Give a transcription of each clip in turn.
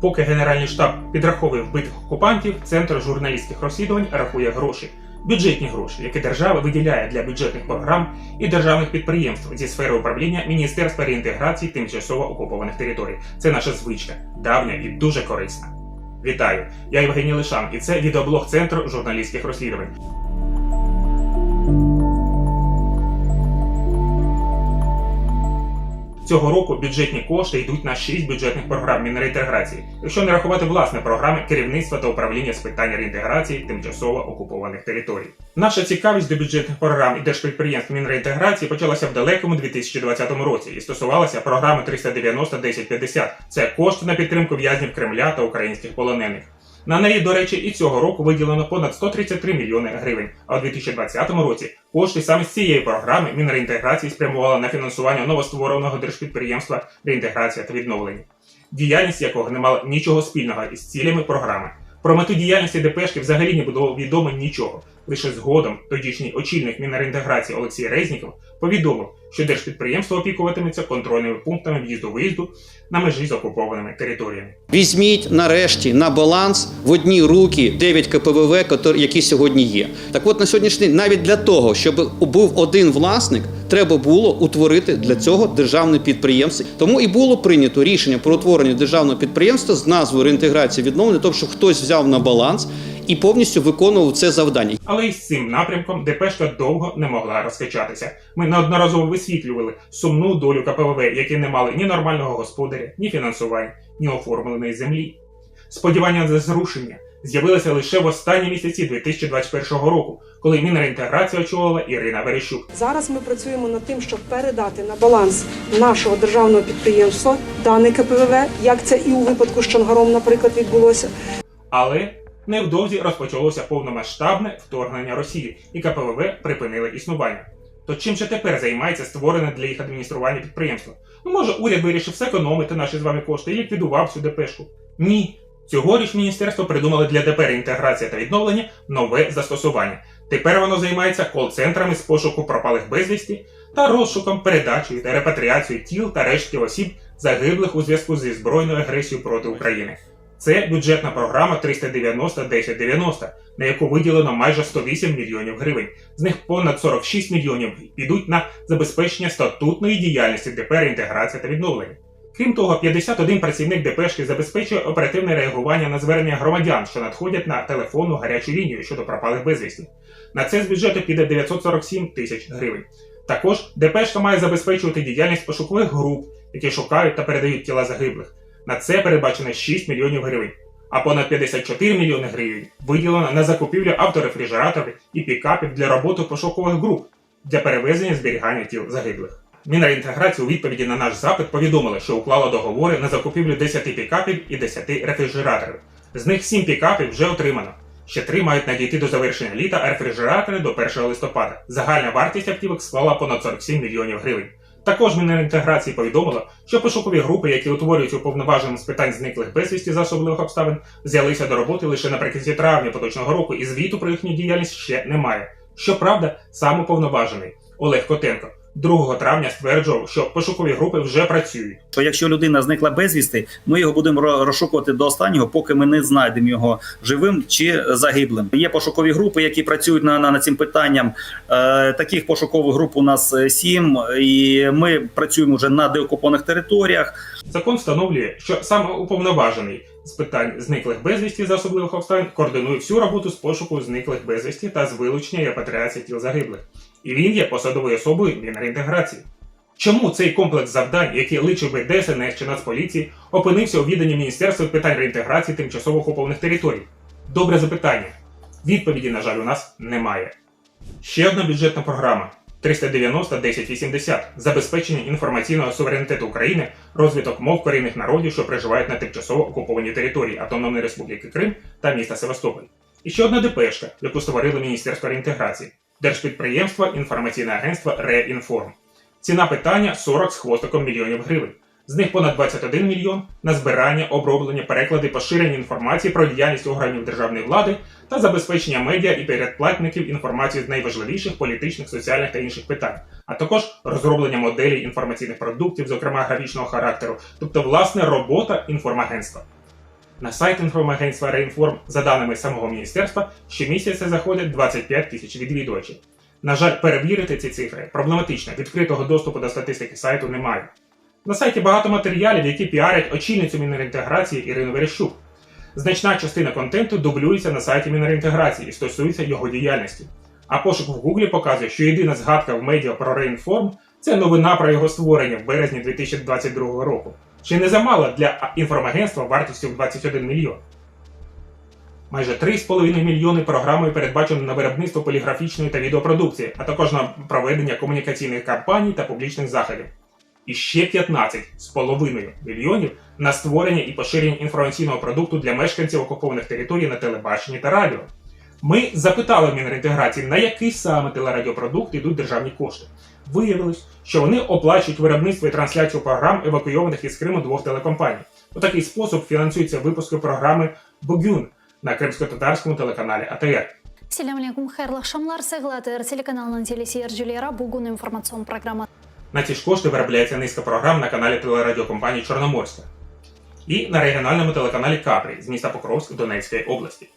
Поки Генеральний штаб підраховує вбитих окупантів, Центр журналістських розслідувань рахує гроші. Бюджетні гроші, які держава виділяє для бюджетних програм і державних підприємств зі сфери управління Міністерства реінтеграції тимчасово окупованих територій. Це наша звичка, давня і дуже корисна. Вітаю! Я Євгеній Лишан, і це відеоблог Центру журналістських розслідувань. Цього року бюджетні кошти йдуть на 6 бюджетних програм мінреінтеграції, якщо не рахувати власне програми керівництва та управління з питань реінтеграції тимчасово окупованих територій. Наша цікавість до бюджетних програм і держпідприємств мінреінтеграції почалася в далекому 2020 році і стосувалася програми 390-1050. Це кошти на підтримку в'язнів Кремля та українських полонених. На неї, до речі, і цього року виділено понад 133 мільйони гривень. А у 2020 році кошти саме з цієї програми Мінреінтеграції спрямувала на фінансування новоствореного держпідприємства реінтеграція та відновлення, діяльність якого не мала нічого спільного із цілями програми. Про мету діяльності ДПшки взагалі не було відомо нічого. Лише згодом тодішній очільник Мінреінтеграції Олексій Резніков повідомив, що держпідприємство опікуватиметься контрольними пунктами в'їзду-виїзду на межі з окупованими територіями. Візьміть нарешті на баланс в одні руки 9 КПВВ, які сьогодні є. Так от на сьогоднішній день навіть для того, щоб був один власник, треба було утворити для цього державне підприємство. Тому і було прийнято рішення про утворення державного підприємства з назвою реінтеграція відновлення, тобто щоб хтось взяв на баланс і повністю виконував це завдання. Але із цим напрямком ДПшка довго не могла розкачатися. Ми неодноразово висвітлювали сумну долю КПВВ, які не мали ні нормального господаря, ні фінансувань, ні оформленої землі. Сподівання на зрушення з'явилися лише в останні місяці 2021 року, коли Мінреінтеграцію очолила Ірина Верещук. Зараз ми працюємо над тим, щоб передати на баланс нашого державного підприємства дане КПВВ, як це і у випадку з Чангаром, наприклад, відбулося. Але невдовзі розпочалося повномасштабне вторгнення Росії, і КПВВ припинили існування. То чим же тепер займається створене для їх адміністрування підприємство? Ну може уряд вирішив зекономити наші з вами кошти і ліквідував цю ДПшку? Ні. Цьогоріч міністерство придумали для ДП реінтеграція та відновлення нове застосування. Тепер воно займається кол-центрами з пошуку пропалих безвісті та розшуком, передачею та репатріацією тіл та рештків осіб, загиблих у зв'язку зі збройною агресією проти України. Це бюджетна програма 390-1090, на яку виділено майже 108 мільйонів гривень. З них понад 46 мільйонів підуть на забезпечення статутної діяльності ДП реінтеграція та відновлення. Крім того, 51 працівник ДПшки забезпечує оперативне реагування на звернення громадян, що надходять на телефонну гарячу лінію щодо пропалих безвісті. На це з бюджету піде 947 тисяч гривень. Також ДПшка має забезпечувати діяльність пошукових груп, які шукають та передають тіла загиблих. На це передбачено 6 мільйонів гривень, а понад 54 мільйони гривень виділено на закупівлю авторефрижераторів і пікапів для роботи пошукових груп для перевезення зберігання тіл загиблих. Мінреінтеграція у відповіді на наш запит повідомила, що уклала договори на закупівлю 10 пікапів і 10 рефрижераторів. З них 7 пікапів вже отримано. Ще три мають надійти до завершення літа, а рефрижератори до 1 листопада. Загальна вартість автівок склала понад 47 мільйонів гривень. Також мінерінтеграції повідомило, що пошукові групи, які утворюють уповноваженим з питань зниклих безвісті за особливих обставин, взялися до роботи лише наприкінці травня поточного року, і звіту про їхню діяльність ще немає. Щоправда, сам уповноважений Олег Котенко 2 травня стверджував, що пошукові групи вже працюють. То якщо людина зникла безвісти, ми його будемо розшукувати до останнього, поки ми не знайдемо його живим чи загиблим. Є пошукові групи, які працюють на, на, над цим питанням. Е, таких пошукових груп у нас е, сім, і ми працюємо вже на деокупованих територіях. Закон встановлює, що саме уповноважений з питань зниклих безвісті за особливих обставин координує всю роботу з пошуку зниклих безвісті та з вилучення і репатріації тіл загиблих. І він є посадовою особою Мінреінтеграції. Чому цей комплекс завдань, який личив би ДСНС чи Нацполіції, опинився у відданні Міністерства питань реінтеграції тимчасово окупованих територій? Добре запитання. Відповіді, на жаль, у нас немає. Ще одна бюджетна програма 390-1080 забезпечення інформаційного суверенітету України, розвиток мов корінних народів, що проживають на тимчасово окупованій території Автономної Республіки Крим та міста Севастополь. І ще одна ДПшка, яку створили Міністерство реінтеграції, Держпідприємство інформаційне агентство Реінформ. Ціна питання 40 з хвостиком мільйонів гривень. З них понад 21 мільйон на збирання, оброблення, переклади, поширення інформації про діяльність органів державної влади та забезпечення медіа і передплатників інформації з найважливіших політичних, соціальних та інших питань, а також розроблення моделей інформаційних продуктів, зокрема графічного характеру, тобто власне робота інформагентства. На сайт інформагентства Рейнформ, за даними самого міністерства, щомісяця заходять 25 тисяч відвідувачів. На жаль, перевірити ці цифри проблематично, відкритого доступу до статистики сайту немає. На сайті багато матеріалів, які піарять очільницю Мінреінтеграції Ірину Верещук. Значна частина контенту дублюється на сайті Мінреінтеграції і стосується його діяльності. А пошук в Гуглі показує, що єдина згадка в медіа про Рейнформ це новина про його створення в березні 2022 року. Чи не замало для інформагентства вартістю в 21 мільйон? Майже 3,5 мільйони програмою передбачено на виробництво поліграфічної та відеопродукції, а також на проведення комунікаційних кампаній та публічних заходів. І ще 15,5 мільйонів на створення і поширення інформаційного продукту для мешканців окупованих територій на телебаченні та радіо. Ми запитали в Мінреінтеграції, на який саме телерадіопродукт йдуть державні кошти. Виявилось, що вони оплачують виробництво і трансляцію програм, евакуйованих із Криму двох телекомпаній. У такий спосіб фінансуються випуски програми Богюн на кримсько-татарському телеканалі АТР. Selamünaleyküm, hayırlı akşamlar. Seglater телеканалының телесерджілері бүгін информацион программа На ці ж кошти виробляється низка програм на каналі телерадіокомпанії Чорноморська і на регіональному телеканалі Капрі з міста Покровськ Донецької області.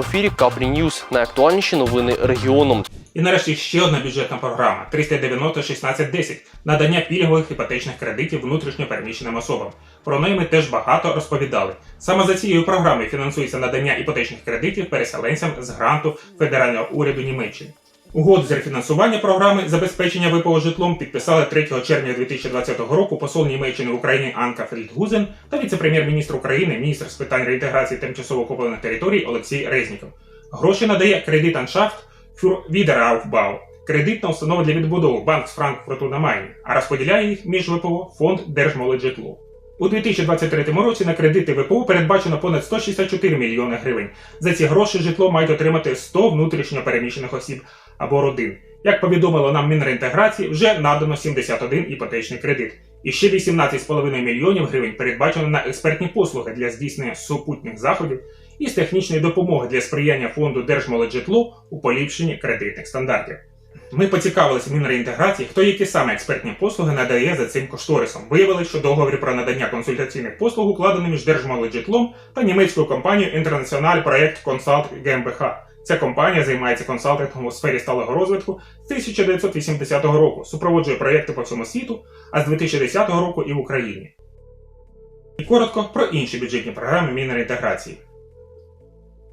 Ефірі Капрі Ньюс. найактуальніші новини регіону. І нарешті ще одна бюджетна програма 390 1610 надання пільгових іпотечних кредитів внутрішньопереміщеним особам. Про неї ми теж багато розповідали. Саме за цією програмою фінансується надання іпотечних кредитів переселенцям з гранту федерального уряду Німеччини. Угоду з рефінансування програми забезпечення ВПО житлом підписали 3 червня 2020 року посол Німеччини в Україні Анка Фрідгузен та віце-прем'єр-міністр України, міністр з питань реінтеграції тимчасово окупованих територій Олексій Резніков. Гроші надає кредитаншафт für Wiederaufbau – кредитна установа для відбудови Банк з Франкфурту на Майні, а розподіляє їх між ВПО фонд Держмолоджитло. У 2023 році на кредити ВПО передбачено понад 164 мільйони гривень. За ці гроші житло мають отримати 100 внутрішньо переміщених осіб або родин. Як повідомило нам Мінреінтеграції, вже надано 71 іпотечний кредит. І ще 18,5 мільйонів гривень передбачено на експертні послуги для здійснення супутніх заходів і з технічної допомоги для сприяння фонду Держмолоджитло у поліпшенні кредитних стандартів. Ми поцікавилися Мінреінтеграції, хто які саме експертні послуги надає за цим кошторисом. Виявилось, що договір про надання консультаційних послуг укладений між Держмолоджитлом та німецькою компанією International Project Consult GmbH. Ця компанія займається консалтингом у сфері сталого розвитку з 1980 року, супроводжує проєкти по всьому світу, а з 2010 року і в Україні. І коротко про інші бюджетні програми Мінреінтеграції.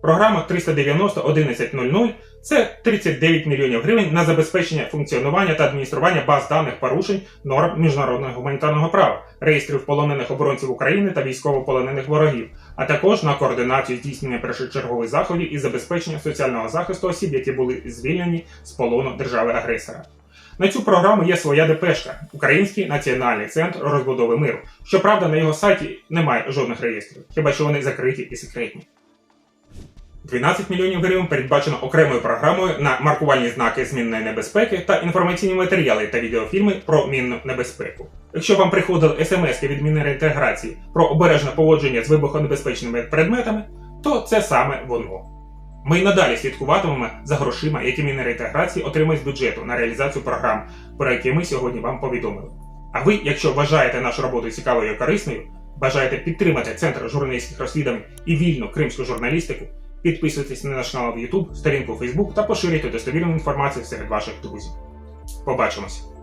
Програма 390 1100 це 39 мільйонів гривень на забезпечення функціонування та адміністрування баз даних порушень норм міжнародного гуманітарного права, реєстрів полонених оборонців України та військовополонених ворогів, а також на координацію здійснення першочергових заходів і забезпечення соціального захисту осіб, які були звільнені з полону держави-агресора. На цю програму є своя депешка Український національний центр розбудови миру. Щоправда, на його сайті немає жодних реєстрів, хіба що вони закриті і секретні. 12 мільйонів гривень передбачено окремою програмою на маркувальні знаки змінної небезпеки та інформаційні матеріали та відеофільми про мінну небезпеку. Якщо вам приходили смс від Мінреінтеграції про обережне поводження з вибухонебезпечними предметами, то це саме воно. Ми й надалі слідкуватимемо за грошима, які Мінреінтеграції отримує з бюджету на реалізацію програм, про які ми сьогодні вам повідомили. А ви, якщо вважаєте нашу роботу цікавою і корисною, бажаєте підтримати Центр журналістських розслідувань і вільну кримську журналістику, Підписуйтесь на наш канал в YouTube, сторінку в Facebook та поширюйте достовірну інформацію серед ваших друзів. Побачимось!